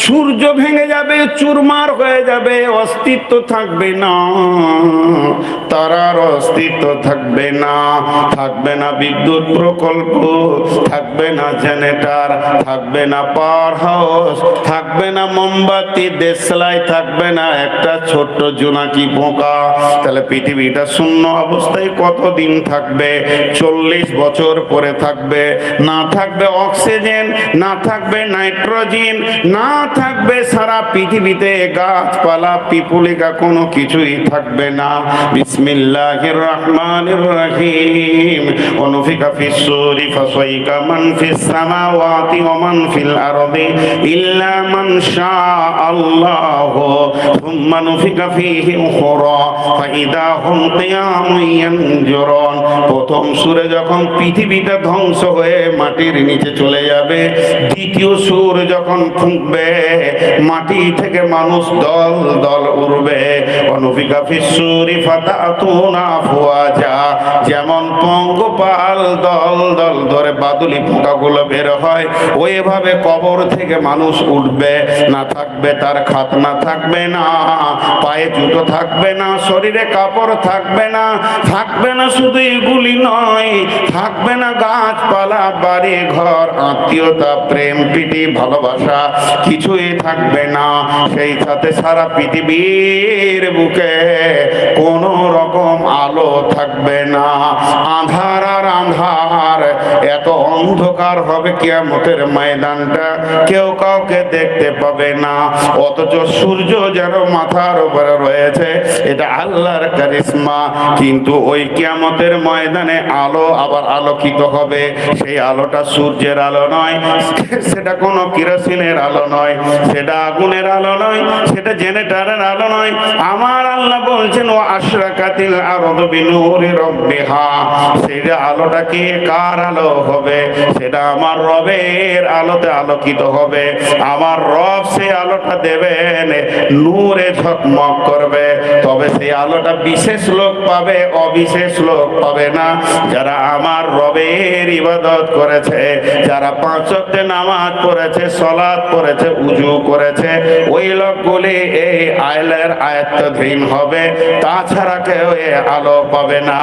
সূর্য ভেঙে যাবে, চুরমার হয়ে যাবে, অস্তিত্ব থাকবে না। তারার অস্তিত্ব থাকবে না। থাকবে না বিদ্যুৎ প্রকল্প, থাকবে না জেনেটার, থাকবে না পাওয়ার হাউস, থাকবে না মোমবাতি, দেশলাই, থাকবে না একটা ছোট্ট জোনাকি পোকা। তাহলে পৃথিবীটা শূন্য অবস্থায় কতদিন থাকবে? চল্লিশ বছর পরে থাকবে। না থাকবে অক্সিজেন, না থাকবে নাইট্রোজেন, না থাকবে সারা পৃথিবীতে গাছপালা পিপুলিকা কোনো কিছুই থাকবে না বিসমিল্লাহির রহমানির রহিম অনুফিকা ফিস সূরি ফাসাইকা মান ফিস সামাওয়াতি ওয়া মান ফিল আরদি ইল্লা মান শা আল্লাহ ثم نفخ فيه أخرى فإذا هم قيام ينظرون প্রথম সুরে যখন পৃথিবীটা ধ্বংস হয়ে মাটির নিচে চলে যাবে দ্বিতীয় সুর যখন ফুঁকবে মাটি থেকে মানুষ দল দল উড়বে। অনুফিকা ফিসুরি ফাতাতুনা ফুয়াজা। যেমন পঙ্গপাল দল দল ধরে বাদুলি পোকাগুলো বের হয়, ওইভাবে কবর থেকে মানুষ উঠবে। না থাকবে তার খাতনা থাকবে না, পায়ে জুতো থাকবে না, শরীরে কাপড় থাকবে না থাকবে না শুধু এগুলি নয়, থাকবে না গাছপালা, বাড়ি, ঘর, আত্মীয়তা, প্রেম, প্রীতি, ভালোবাসা কিছুই থাকবে না। সেই সাথে সারা পৃথিবীর বুকে কোন রকম আলো থাকবে না। আধার আর আধার এত অন্ধকার হবে কিয়ামতের ময়দানটা, কেউ কাউকে দেখতে পাবে না। অথচ সূর্য যেন মাথার উপরে রয়েছে, এটা আল্লাহর কারিশমা। কিন্তু ওই কিয়ামতের ময়দানে আলো আবার আলোকিত হবে। সেই আলোটা সূর্যের আলো নয়, সেটা কোনো কিরোসিনের আলো নয়, সেটা আগুনের আলো নয়, সেটা জেনারেটরের আলো নয়। আমার আল্লাহ বলছেন, ও আশরাকাতিল আরদু বিনুরি রব্বিহা। সেটা আলোটা কি? কার আলো? হবে, সেটা আমার রবের আলোতে আলোকিত হবে। আমার রব সেই আলোটা দেবেন, নূরে ঝকমক করবে। তবে সেই আলোটা বিশেষ লোক পাবে, অবিশেষ লোক পাবে না। যারা আমার রবের ইবাদত করেছে, যারা পাঁচ ওয়াক্তে নামাজ পড়েছে সলাৎ পড়েছে, উজু করেছে, ওই লোকগুলি এই আইলের আয়ত্তধীন হবে। তাছাড়া কেউ এ আলো পাবে না।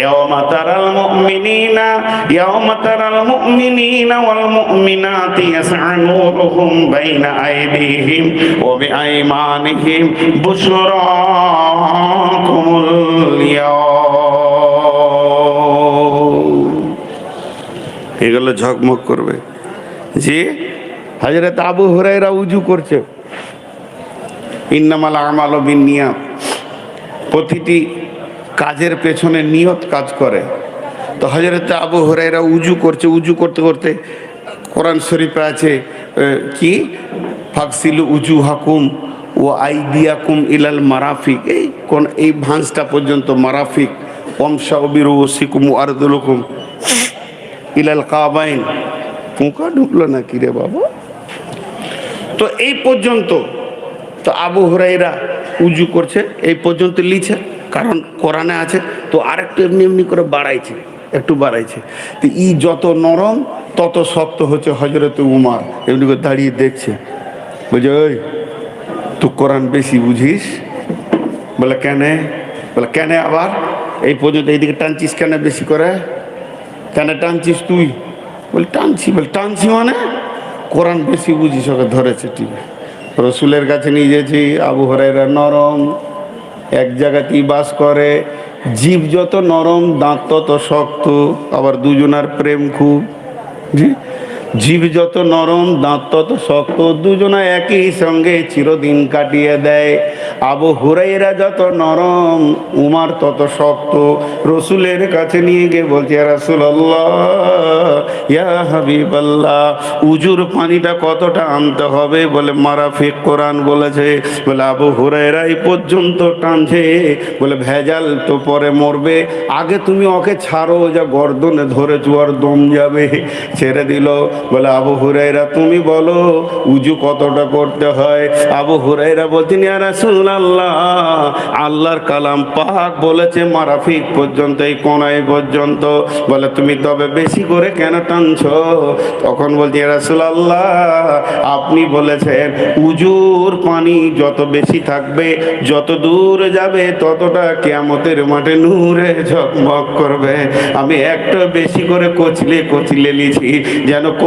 ইয়াউমা তারাল মুমিনিনা, ইয়াউমা ওয়াল মুমিনাতি ইয়াসআ নূরুহুম বাইনা আইদিহিম ওয়া বিআইমানিহিম বুশরাকুমুল ইয়াউম এগুলো ঝকমক করবে। জি? হাজরত আবু হুরাইরা উজু করছে। ইন্নামাল আমাল বিনিয়াত প্রতিটি কাজের পেছনে নিয়ত কাজ করে। তো হজরত আবু হুরাইরা উজু করছে, উজু করতে করতে কোরআন শরীফে আছে কি? ফাকসিলু উজু হাকুম ও আইদিয়াকুম ইলাল মারাফিক। এই কোন, এই ভাঁজটা পর্যন্ত মারাফিক। অমসা অবিরু সিকুম আরদুলকুম ইলাল কাবাইন। পোকা ঢুকলো না কি রে বাবা? তো এই পর্যন্ত, তো আবু হুরাইরা উজু করছে, এই পর্যন্ত লিছে কারণ কোরআনে আছে, তো আরেকটু এমনি এমনি করে বাড়াইছে। একটু বাড়াইছে। তো ই যত নরম, তত শক্ত হচ্ছে হজরত উমার। এমনি করে দাঁড়িয়ে দেখছে। বুঝে ওই তুই কোরআন বেশি বুঝিস? বলে, কেন? বলে, কেন আবার? এই পর্যন্ত এইদিকে টানছিস কেন বেশি করে? কেন টানছিস তুই? বলে, টানছি। বলে, টানছি মানে? কোরআন বেশি বুঝিস, ওকে ধরেছে ঠিক। রসুলের কাছে নিয়ে গেছি, আবু হরাইরা নরম, এক জায়গাতেই বাস করে জীব যত নরম দাঁত তত শক্ত আবার দুজনার প্রেম খুব। জি? জীব যত নরম, দাঁত তত শক্ত, দুজনা একই সঙ্গে চিরদিন কাটিয়ে দেয়। আবু হুরাইরা যত নরম, উমার তত শক্ত। রসুলের কাছে নিয়ে গিয়ে বলছে রাসুল হাবিবাল্লাহ, উজুর পানিটা কতটা আনতে হবে? বলে মারাফিক কোরআন বলেছে। বলে, আবু হুরায়রা এই পর্যন্ত টানছে। বলে, ভেজাল তো পরে মরবে। আগে তুমি ওকে ছাড়ো, যা গর্দনে ধরে চুয়ার দম যাবে। ছেড়ে দিল। বলে, আবু হুরাইরা তুমি বলো, উজু কতটা করতে হয়? আবু হুরাইরা বলছেন রাসূলুল্লাহ, আল্লাহর কালাম পাক বলেছে, মারাফিক পর্যন্ত, এই কোনায় পর্যন্ত। বলে, তুমি তবে বেশি করে কেন টানছো? তখন বলছি, ইয়া রাসূলুল্লাহ, আপনি বলেছেন, উজুর পানি যত বেশি থাকবে, যত দূর যাবে, ততটা কিয়ামতের মাঠে নূরে ঝকমক করবে। আমি একটা বেশি করে কচলে কচলে লিছি যেন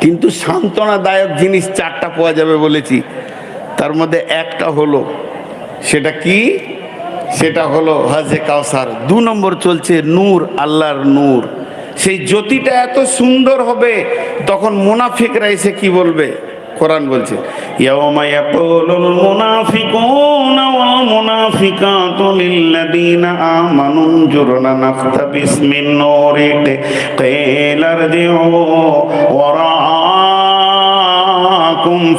কিন্তু সান্ত্বনাদায়ক জিনিস চারটা পাওয়া যাবে বলেছি। তার মধ্যে একটা হলো, সেটা কি? সেটা হলো হাজে কাউসার দু নম্বর চলছে নূর, আল্লাহর নূর। সেই জ্যোতিটা এত সুন্দর হবে, তখন মোনাফিকরা এসে কি বলবে? কোরআন বলছে, ইয়াউমা ইয়াকুলুল মুনাফিকুনা ওয়াল মুনাফিকাতু লিল্লাযীনা আমানু জুরনা নাখতাবিস মিন নূরিক কিলা রজিউ ওয়ারাআকুম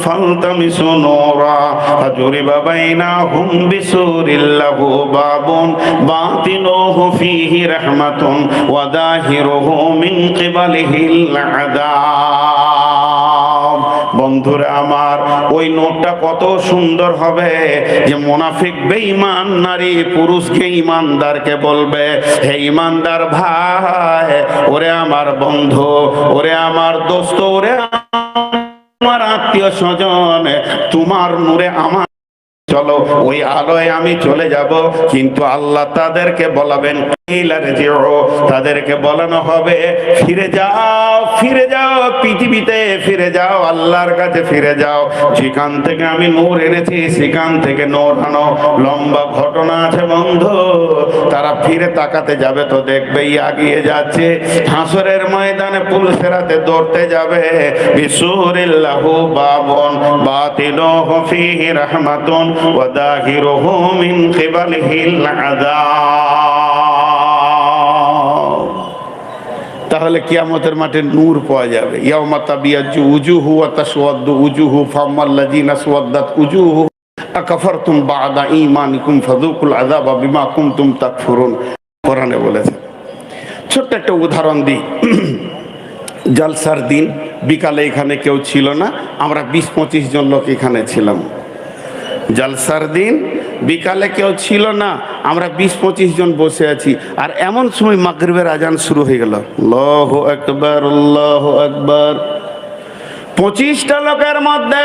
ফালতামিসু নূরা বাইনাহুম বিসুরিল লাহু বাবুন বাতিনুহু ফীহি রাহমাতুন ওয়া যাহিরুহু মিন কিবালিহিল আযাব বন্ধুরা আমার, ওই নোটটা কত সুন্দর হবে যে মোনাফিক বেঈমান নারী পুরুষকে ইমানদারকে বলবে, হে ইমানদার ভাই, ওরে আমার বন্ধু, ওরে আমার দোস্ত, ওরে আমার আত্মীয় স্বজন, তোমার নূরে আমার চলো, ওই আলোয় আমি চলে যাব। কিন্তু আল্লাহ তাদেরকে বলাবেন তাদেরকে বলানো হবে, ফিরে যাও ফিরে যাও, পৃথিবীতে ফিরে যাও, আল্লাহর কাছে ফিরে যাও। যেখান থেকে আমি নূর এনেছি, সেখান থেকে নূর আনো। লম্বা ঘটনা আছে বন্ধু, তারা ফিরে তাকাতে যাবে তো দেখবেই আগিয়ে যাচ্ছে। হাসরের ময়দানে পুলিশেরাতে দৌড়তে যাবে। বিসুরিল্লাহু বাবন বাতিনুহু ফীহি রাহমাতুন ওয়া দাহিরুহু মিন কিবালিহিল তাহলে কিয়ামতের মাঠে নূর পাওয়া যাবে। ইয়াউমা তাবিয়াজ্জু উজুহু ওয়া তাসওয়াদ্দু উজুহু, ফাম্মাল্লাযীনা সুওয়াদ্দাত উজুহু। আকাফারতুম বাদা ঈমানিকুম ফাযুকুল আযাবা বিমা কুনতুম তাকফুরুন। কোরআনে বলেছে। ছোট্ট একটা উদাহরণ দিই। জালসার দিন বিকালে এখানে কেউ ছিল না, আমরা বিশ পঁচিশ জন লোক এখানে ছিলাম। জালসার দিন বিকালে কেউ ছিল না, আমরা বিশ পঁচিশ জন বসে আছি। আর এমন সময় মাগরিবের আজান শুরু হয়ে গেল। লহ একবার আল্লাহ একবার পঁচিশটা লোকের মধ্যে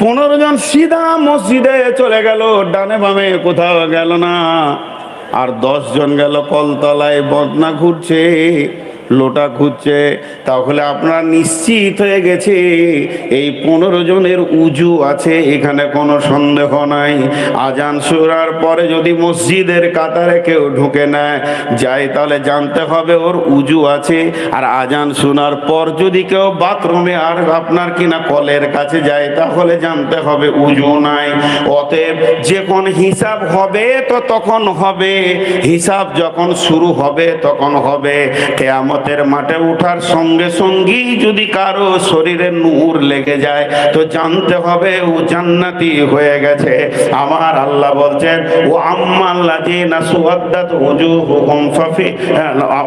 পনেরো জন সিধা মসজিদে চলে গেল, ডানে বামে কোথাও গেল না। আর দশ জন গেল কলতলায়, বদনা ঘুরছে। লোটা খুঁজছে, তাহলে আপনারা নিশ্চিত হয়ে গেছে, এই পনেরো জনের উজু আছে, এখানে কোনো সন্দেহ নাই। আজান সুরার পরে যদি মসজিদের কাতারে কেউ ঢুকে নেয়, যায় তাহলে জানতে হবে ওর উজু আছে। আর আজান শোনার পর যদি কেউ বাথরুমে আর আপনার কিনা কলের কাছে যায়, তাহলে জানতে হবে উজু নাই। অতএব যে কোন হিসাব হবে, তো তখন হবে। হিসাব যখন শুরু হবে, তখন হবে। কেয়ামতের মাঠে উঠার সঙ্গে সঙ্গেই যদি কারও শরীরে নূর লেগে যায়, তো জানতে হবে ও জান্নাতি হয়ে গেছে। আমার আল্লাহ বলছেন, ও আম্মাল্লাযিনা সুওয়াদ্দাত উজুহুহুম ফাফি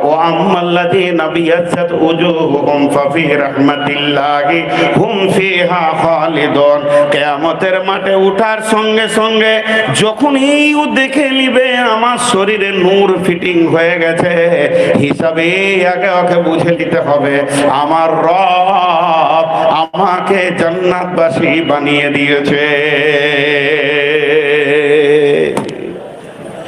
ও আম্মাল্লাযিনা বিয়াজ্জাত উজুহুহুম ফাফি রাহমাতিল্লাহি হুম ফিহা খালিদুন। কিয়ামতের মাঠে উঠার সঙ্গে সঙ্গে যখন এই ও দেখে নিবে আমার শরীরে নূর ফিটিং হয়ে গেছে, হিসাবে আগে ওকে বুঝে দিতে হবে। আমার রব আমাকে জান্নাতবাসী বানিয়ে দিয়েছে।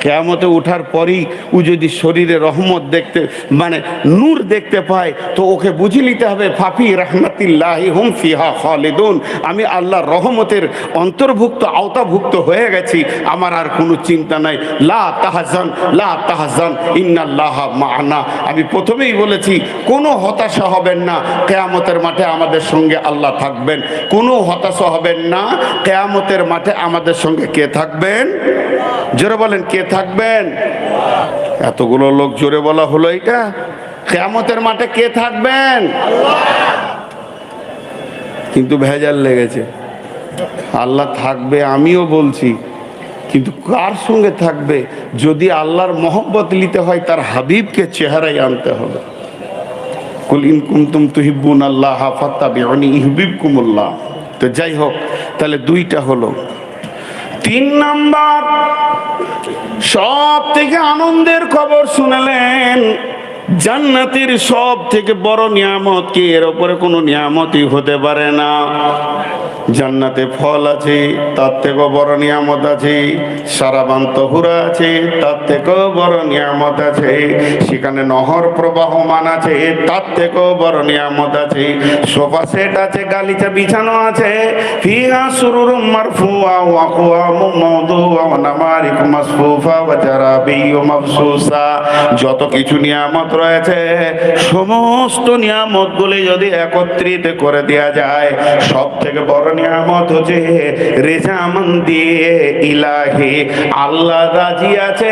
কেয়ামতে উঠার পরই ও যদি শরীরে রহমত দেখতে মানে নূর দেখতে পায়, তো ওকে বুঝে নিতে হবে, ফাফি রহমতিল্লাহ হুম ফিহা খালিদুন। আমি আল্লাহর রহমতের অন্তর্ভুক্ত, আওতাভুক্ত হয়ে গেছি, আমার আর কোনো চিন্তা নাই। লা তাহাজান লা তাহাজান, ইন্নাল্লাহ মানা। আমি প্রথমেই বলেছি, কোনো হতাশা হবেন না, কেয়ামতের মাঠে আমাদের সঙ্গে আল্লাহ থাকবেন। কোনো হতাশা হবেন না, কেয়ামতের মাঠে আমাদের সঙ্গে কে থাকবেন? জোরে বলেন, কে থাকবেন? এতগুলো লোক জোরে বলা হলো এটা? কেয়ামতের মাঠে কে থাকবেন? কিন্তু ভেজাল লেগেছে। আল্লাহ থাকবে আমিও বলছি, কিন্তু কার সঙ্গে থাকবে? যদি আল্লাহর মহব্বত নিতে হয়, তার হাবিবকে চেহারায় আনতে হবে। কুল ইন কুনতুম তুহিব্বুন আল্লাহ ফাত্তাবিউনি ইউহিব্বুকুমুল্লাহ। তো যাই হোক, তাহলে দুইটা হলো। তিন নাম্বার। সব থেকে আনন্দের খবর শুনালেন। জান্নাতের সব থেকে বড় নিয়ামত কি? এর উপরে কোনো নিয়ামতই হতে পারে না। জান্নাতে ফল আছে, তার থেকেও বড় নিয়ামত আছে। সারাবান তহুরা আছে, তার থেকেও বড় নিয়ামত আছে। সেখানে নহর প্রবাহমান আছে, তার থেকেও বড় নিয়ামত আছে। সোফা সেট আছে, গালিচা বিছানো আছে। ফিহা সুরুর মারফুয়া, ওয়া আকওয়ামু মাওদুয়া ওয়া নামারিক মাসফুফা, ওয়া জারাবিয়্যু মাবসুসা যত কিছু নিয়ামত রয়েছে। সমস্ত নিয়ামতগুলি যদি একত্রিত করে দেওয়া যায় সব থেকে বড় নিয়ামত হচ্ছে রেজামন্দি ইলাহি। আল্লাহ রাজি আছে,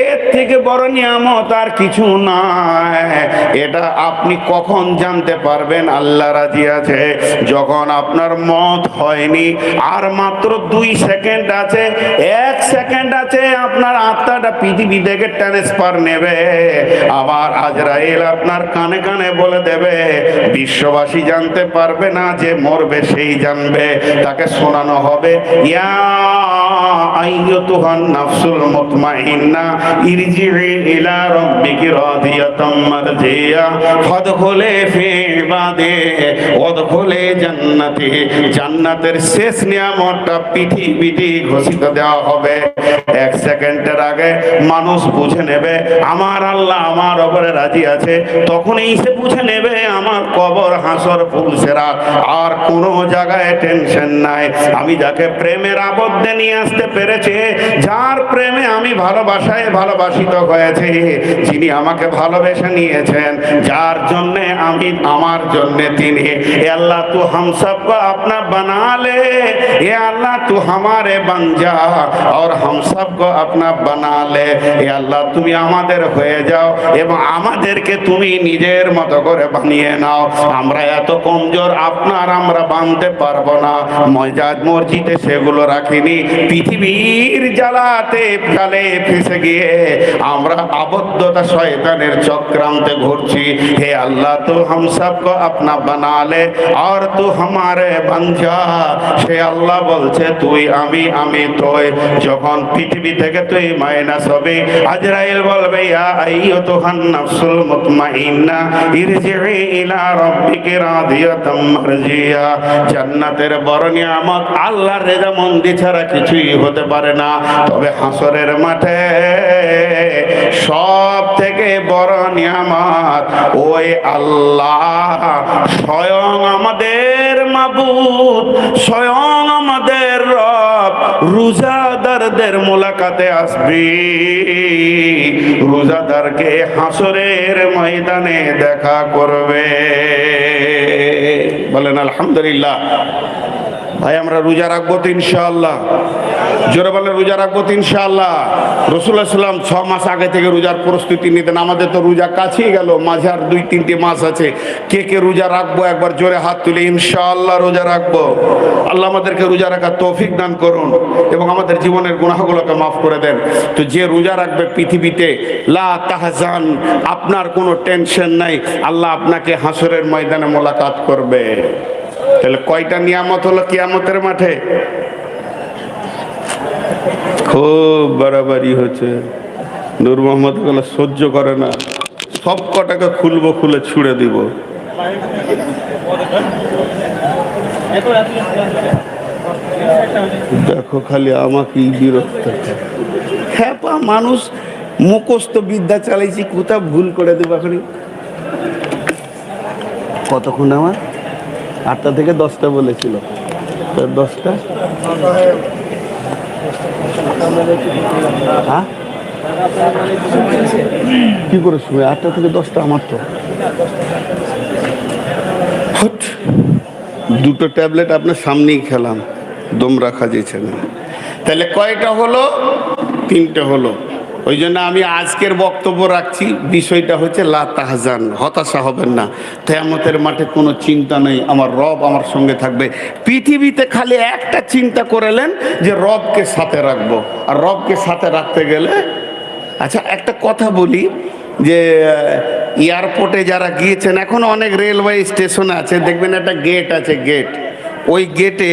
এর থেকে বড় নিয়ামত আর কিছু নাই। এটা আপনি কখন জানতে পারবেন? আল্লাহ রাজি আছে, যখন আপনার মত হয়নি। আর মাত্র দুই সেকেন্ড আছে, এক সেকেন্ড আছে, আপনার আত্মাটা পৃথিবী থেকে ট্রান্সফার নেবে। আবার আজরাইল আপনার কানে কানে বলে দেবে, বিশ্ববাসী জানতে পারবে না যে মরবে সেই জানবে, তাকে শোনানো হবে জান্নাতের শেষ নিয়ামতটা পৃথিবীতে ঘোষিত দেওয়া হবে। এক সেকেন্ডের আগে মানুষ বুঝে নেবে, আমার আল্লাহ আমার ওপরে রাজি আছে তখন এই সে বুঝে নেবে আমার কবর হাসর ফুল সেরা। আর কোনো জায়গায় টেনশন নাই। আমি যাকে প্রেমের আবদ্ধে নিয়ে আসতে পেরেছে, যার প্রেমে আমি ভালোবাসায় ভালোবাসিত হয়েছে, যিনি আমাকে ভালোবেসে নিয়েছেন, যার জন্যে আমি আমার জন্যে তিনি। এ আল্লাহ তু হাম সবকো আপনা বানালে, এ আল্লাহ তু হামারে বান যা, আর হাম সবকো আপনা বানালে। এ আল্লাহ তুমি আমাদের হয়ে যাও এবং আমাদেরকে তুমি নিজের মতো করে বানিয়ে নাও। আমরা এত কমজোর, আপনার আমরা বানতে পারব না। মজাজ মসজিদে সেগুলো রাখিনি, পৃথিবীর জ্বালাতে ফেলে ফেসে গিয়ে আমরা আবদ্ধতা শয়তানের চক্রান্তে ঘুরছি। হে আল্লাহ, তো হাম সবকো আপনা বানালে, আর তু আমারে বাঞ্জা সে আল্লাহ বলছে, তুই আমি আমি তোই যখন পৃথিবী থেকে তুই মাইনাস হবে, আজরাইল বলবে, ইয়া আইয়ুতুহান নাফস। মারজিয়া। জান্নাতের বড় নিয়ামত আল্লাহর কিছুই হতে পারে না। তবে হাসরের মাঠে সব থেকে বড় নিয়ামত, ওই আল্লাহ স্বয়ং আমাদের মাবুদ, স্বয়ং আমাদের রব রোজাদারদের মোলাকাতে আসবি? রোজাদারকে হাসরের ময়দানে দেখা করবে। বলেন আলহামদুলিল্লাহ। ভাই, আমরা রোজা রাখব তো ইনশাআল্লাহ। জোরে বলে রোজা রাখব তো ইনশাআল্লাহ। রসুল্লাহ সাল্লাম ছ মাস আগে থেকে রোজার প্রস্তুতি নিতেন। আমাদের তো রোজা কাছেই গেল, মাঝে আর দুই, তিনটে মাস আছে। কে কে রোজা রাখব একবার জোরে হাত তুলে, ইনশাআল্লাহ রোজা রাখব। আল্লাহ আমাদেরকে রোজা রাখার তৌফিক দান করুন এবং আমাদের জীবনের গুনাহগুলোকে মাফ করে দেন। তো যে রোজা রাখবে পৃথিবীতে, লা তাহজান, আপনার কোনো টেনশন নাই। আল্লাহ আপনাকে হাসরের ময়দানে মোলাকাত করবে। তাহলে কয়টা নিয়ামত হলো কিয়ামতের মাঠে? খুব বাড়াবাড়ি হচ্ছে। নূর মোহাম্মদগুলো সহ্য করে না। সব কটাকে খুলবো খুলে ছুড়ে দিব। দেখো খালি আমাকেই বিরক্ত হ্যাঁ মানুষ মুখস্থ বিদ্যা চালাইছি কোথাও ভুল করে দেবো এখন কতক্ষণ আমার? আটটা থেকে দশটা বলেছিল। দশটা? হ্যাঁ? কি করে শুয়ে আটটা থেকে দশটা আমার তো। দুটো ট্যাবলেট আপনার সামনেই খেলাম। দম রাখা যেছে না। তাহলে কয়টা হলো? তিনটে হলো। ওই জন্য আমি আজকের বক্তব্য রাখছি, বিষয়টা হচ্ছে লা তাহজান, হতাশা হবেন না। তেয়ামতের মাঠে কোনো চিন্তা নেই, আমার রব আমার সঙ্গে থাকবে। পৃথিবীতে খালি একটা চিন্তা করেলেন যে রবকে সাথে রাখব। আর রবকে সাথে রাখতে গেলে আচ্ছা একটা কথা বলি যে, এয়ারপোর্টে যারা গিয়েছেন, এখন অনেক রেলওয়ে স্টেশন আছে, দেখবেন একটা গেট আছে, গেট। ওই গেটে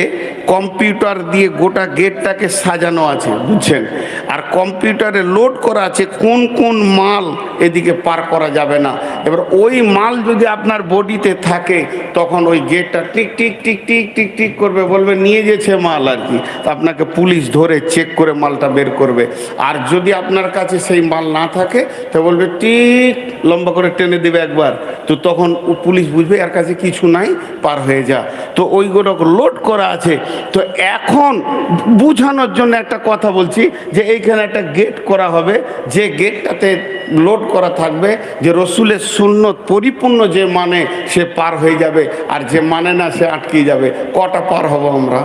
কম্পিউটার দিয়ে গোটা গেটটাকে সাজানো আছে, বুঝছেন? আর কম্পিউটারে লোড করা আছে, কোন কোন মাল এদিকে পার করা যাবে না। এবার ওই মাল যদি আপনার বডিতে থাকে, তখন ওই গেটটা tick tick tick tick tick tick করবে, বলবে, নিয়ে গেছে মাল আর কি। আপনাকে পুলিশ ধরে চেক করে মালটা বের করবে। আর যদি আপনার কাছে সেই মাল না থাকে, তো বলবে ঠিক লম্বা করে টেনে দেবে একবার। তো তখন পুলিশ বুঝবে, এর কাছে কিছু নাই, পার হয়ে যা। তো ওইগুলো লোড করা আছে। তো এখন বুঝানোর জন্য একটা কথা বলছি যে এইখানে একটা গেট করা হবে। যে গেটটাতে লোড করা থাকবে, যে রসুলের সুন্নত পরিপূর্ণ যে মানে সে পার হয়ে যাবে। আর যে মানে না, সে আটকে যাবে। কটা পার হব আমরা?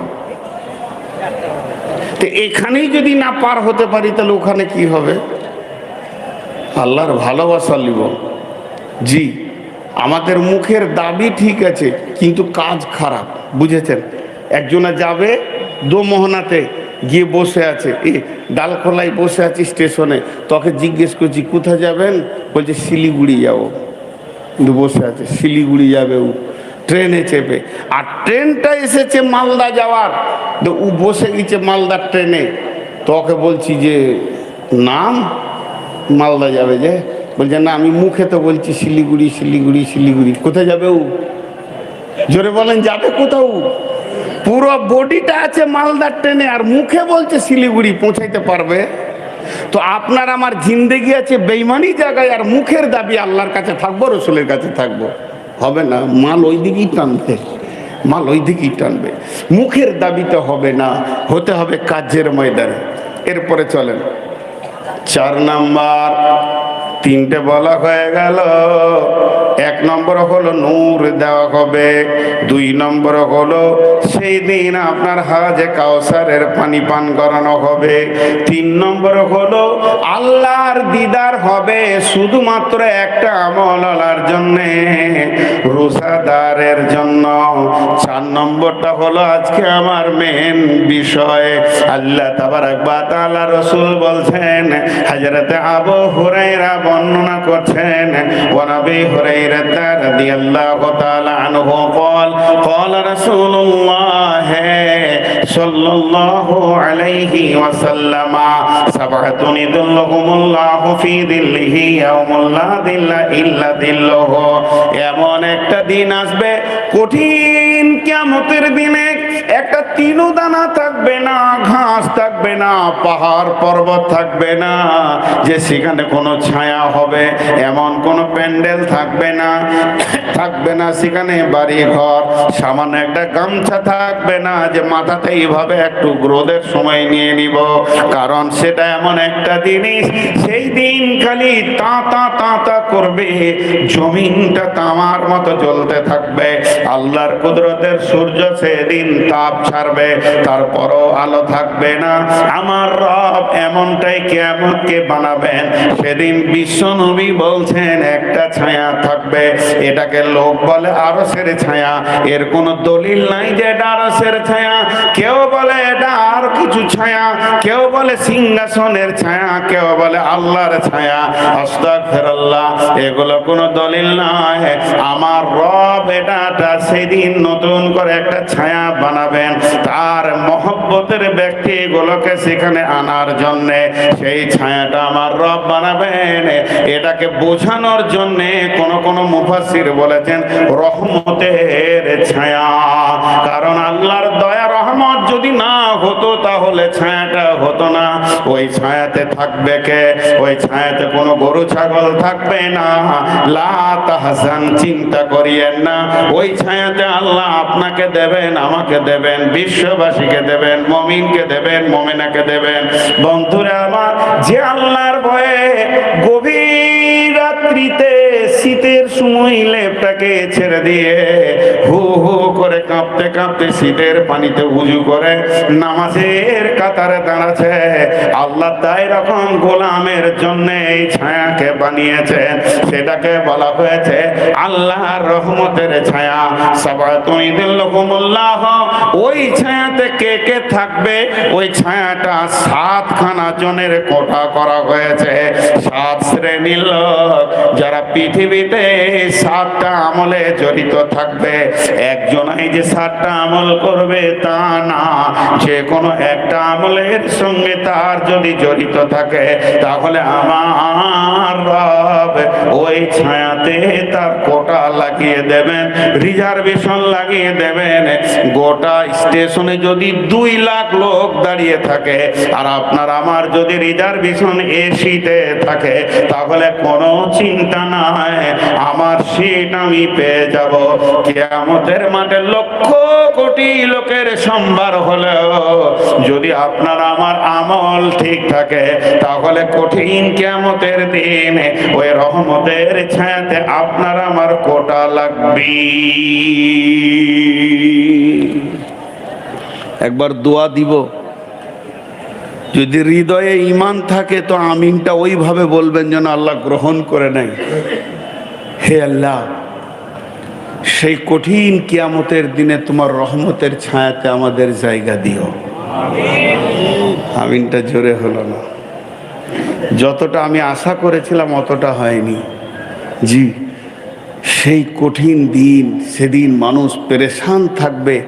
তো এখানেই যদি না পার হতে পারি, তাহলে ওখানে কি হবে? আল্লাহর ভালোবাসা লিব জি, আমাদের মুখের দাবি ঠিক আছে, কিন্তু কাজ খারাপ, বুঝেছেন? একজনে যাবে দো মোহনাতে, গিয়ে বসে আছে। এ, ডালখোলায় বসে আছি স্টেশনে। তোকে জিজ্ঞেস করছি, কোথায় যাবেন? বলছে, শিলিগুড়ি যাব। বসে আছে, শিলিগুড়ি যাবে ও। ট্রেনে চেপে। আর ট্রেনটা এসেছে মালদা যাওয়ার। ও বসে গেছে মালদার ট্রেনে। তোকে বলছি যে, নাম? মালদা যাবে যে? বলছে, না, আমি মুখে তো বলছি শিলিগুড়ি শিলিগুড়ি শিলিগুড়ি। কোথায় যাবে ও? জোরে বলেন, যাবে কোথাও? পুরো বডিটা আছে মালদার ট্রেনে, আর মুখে বলছে শিলিগুড়ি, পৌঁছাইতে পারবে? তো আপনার আমার জিন্দেগি আছে বেইমানি জায়গায়, আর মুখের দাবি আল্লাহর কাছে থাকব, রসুলের কাছে থাকব। হবে না, মাল ওই দিকেই টানবে, মাল ওই দিকেই টানবে। মুখের দাবিতে হবে না, হতে হবে কাজের ময়দানে। এরপরে চলেন। চার নাম্বার। তিনটে বলা হয়ে গেল। এক নম্বর হলো নূর দেওয়া হবে। দুই নম্বর হলো সেই দিন আপনার হাজে কাউসারের পানি পান করানো হবে তিন নম্বর হলো আল্লাহর দিদার হবে শুধুমাত্র একটা আমলার জন্যে রোজাদারের জন্য চার নম্বরটা হলো আজকে আমার মেন বিষয় আল্লাহ তাবারাক বা তাআলা রসুল বলছেন হযরতে আবু হুরায়রা বর্ণনা করছেন ওয়া নবী হুরায়রা রাদিয়াল্লাহু তাআলা আনহু قال قال رسول الله صلى الله عليه وسلم سبعة يظلهم الله في ظله يوم لا ظل إلا ظله এমন একটা দিন আসবে কঠিন কিয়ামতের দিনে একটা তিনু দানা থাকবে না ঘাস থাকবে না পাহাড় পর্বত থাকবে না যে সেখানে কোনো ছায়া হবে এমন কোনো প্যান্ডেল থাকবে না থাকবে না সেখানে বাড়ি ঘর সামান্য একটা গামছা থাকবে না যে মাথাতে এইভাবে একটু রোদের সময় নিয়ে নিব। কারণ সেটা এমন একটা জিনিস, সেই দিন খালি তাঁতা তাঁতা করবে। জমিনটা তামার মতো জ্বলতে থাকবে। আল্লাহর কুদরতের সূর্য সেদিন তাপ ছাড়বে, তারপরও আলো থাকবে না। আমার রব এমনটাই কেমনকে বানাবেন। সেদিন বিশ্ব নবী বলছেন, একটা ছায়া থাকবে। এটাকে লোক বলে আরসের ছায়া। এর কোনো দলিল নাই যে এটা আরসের ছায়া। কেউ বলে এটা আর কিছু ছায়া। কেউ বলে সিংহাসনের ছায়া। কেউ বলে আল্লাহর ছায়া। আস্তাগফিরুল্লাহ, এগুলো কোনো দলিল নয় আমার রব এটাটা সেদিন নতুন করে একটা ছায়া বানাবেন। তার মহব্বতের ব্যক্তিগুলোকে সেখানে আনার জন্য সেই ছায়াটা আমার রব বানাবেন। এটাকে বোঝানোর জন্য কোন কোন মুফাসির বলেছেন, রহমতের ছায়া। কারণ আল্লাহর দয়া, রহমত যদি না হতো, তাহলে ছায়াটা হতো না। ওই ছায়াতে থাকবে কে? ওই ছায়াতে কোনো গরু, ছাগল থাকবে না। লা তাহজান, চিন্তা করিয়েন না। ওই ছায়াতে আল্লাহ আপনাকে দেবেন, আমাকে দেবেন, বিশ্ববাসীকে দেবেন, মমিনকে দেবেন, মমিনাকে দেবেন। বন্ধুরা আমার, যে আল্লাহর ভয়ে গভীর রাত্রিতে শীতের সময় লেপটাকে ছেড়ে দিয়ে হু হু করে কাঁপতে কাঁপতে শীতের পানিতে উজু করে নামাজের কাতারে দাঁড়াচ্ছে। আল্লাহ তাই রকম গোলামের জন্য এই ছায়াকে বানিয়েছেন সেটাকে বলা হয়েছে আল্লাহর রহমতের ছায়া। সবাই তুমি দিল্লাহ ওই ছায়াতে কে কে থাকবে? ওই ছায়াটা সাতখানা জনের কোটা করা হয়েছে। সাত শ্রেণির লোক যারা পৃথিবীতে সাতটা আমলে জড়িত থাকবে। একজনাই যে সাতটা আমল করবে তা না, যে কোনো একটা আমলের সঙ্গে তার যদি জড়িত থাকে, তাহলে আমার রব ওই ছায়াতে তার কোটা লাগিয়ে দেবেন, রিজার্ভেশন লাগিয়ে দেবেন। গোটা স্টেশনে যদি দুই লাখ লোক দাঁড়িয়ে থাকে, আর আপনার আমার যদি রিজার্ভেশন এসিতে থাকে, তাহলে কোনো চিন্তা নাই। আমার সিট আমি পেয়ে যাব। কেয়ামতের মাঠে লক্ষ কোটি লোকের সম্ভার হলেও যদি আপনার আমার আমল ঠিক থাকে, তাহলে কঠিন কেয়ামতের দিন ওই রহমতের ছায়াতে আপনার আমার কোটা লাগবে। একবার দোয়া দিব। যদি হৃদয়ে ইমান থাকে, তো আমিনটা ওইভাবে বলবেন যেন আল্লাহ গ্রহণ করে নেয়। হে আল্লাহ, সেই কঠিন কিয়ামতের দিনে তোমার রহমতের ছায়াতে আমাদের জায়গা দিও। আমিনটা জোরে হলো না। যতটা আমি আশা করেছিলাম অতটা হয়নি। জি, সেই কঠিন দিন, সেদিন মানুষ পেরেশান থাকবে।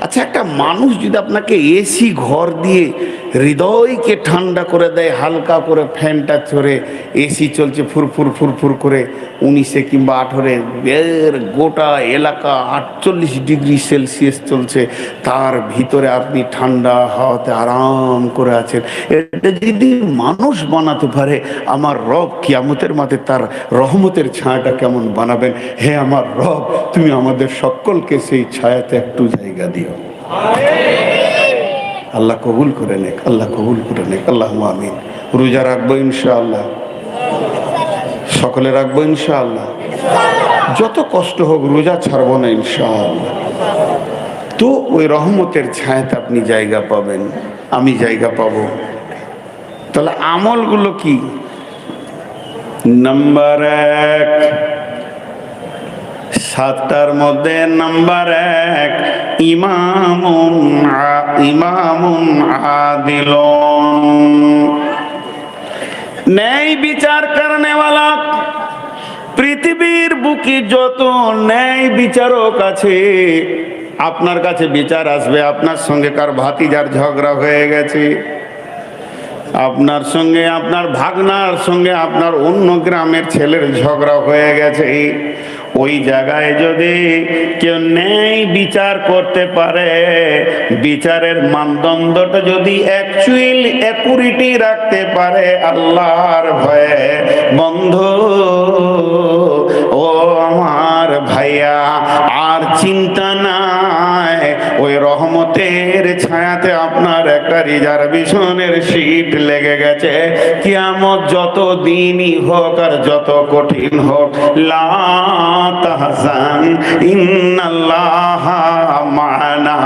আচ্ছা একটা মানুষ যদি আপনাকে এসি ঘর দিয়ে হৃদয়কে ঠান্ডা করে দেয়, হালকা করে ফ্যানটা চড়ে এসি চলছে, ফুরফুর ফুরফুর করে উনিশে কিংবা আঠেরো এর গোটা এলাকা আটচল্লিশ ডিগ্রি সেলসিয়াস চলছে। তার ভিতরে আপনি ঠান্ডা হাওয়াতে আরাম করে আছেন। এটা যদি মানুষ বানাতে পারে, আমার রব কিয়ামতের মাঠে তার রহমতের ছায়াটা কেমন বানাবেন? হে আমার রব, তুমি আমাদের সকলকে সেই ছায়াতে একটু জায়গা দিও। আল্লাহ কবুল করে নেক, আল্লাহ কবুল করে নেক আল্লাহ আমিন। রোজা রাখব ইনশাআল্লাহ। সকলে রাখব ইনশাআল্লাহ। যত কষ্ট হোক রোজা ছাড়বো না ইনশাআল্লাহ। তো ওই রহমতের ছায়াতে আপনি জায়গা পাবেন, আমি জায়গা পাব। তাহলে আমলগুলো কি? নাম্বার এক, সাতটার মধ্যে নাম্বার এক। ইমামুন ইমামুন আদিলুন। ন্যায় বিচার করনেওয়ালা পৃথিবীর বুকে যত ন্যায় বিচারক আছে, আপনার কাছে বিচার আসবে, আপনার সঙ্গে কার ভাতিজার ঝগড়া হয়ে গেছে, আপনার সঙ্গে, আপনার ভাগনার সঙ্গে, আপনার অন্য গ্রামের ছেলের ঝগড়া হয়ে গেছে। ওই জায়গায় যদি কেউ ন্যায় বিচার করতে পারে, বিচারের মানদণ্ডটা যদি অ্যাকচুয়াল অ্যাকুরিটি রাখতে পারে আল্লাহর ভয়ে, বন্ধু, ও আমার ভাইয়া, আর চিন্তা রিজার্ভেশনের সিট লেগে গেছে, কিয়ামত যত দিনই হোক আর যত কঠিন হোক মানা।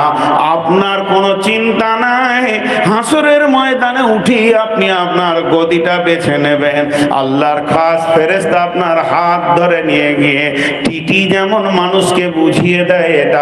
আপনার কোনো চিন্তা নাই, হাসরের ময়দানে উঠি আপনি আপনার গদিটা বেছে নেবেন। আল্লাহর খাস ফেরেস্তা আপনার হাত ধরে নিয়ে গিয়ে টিটি যেমন মানুষকে বুঝিয়ে দেয়, এটা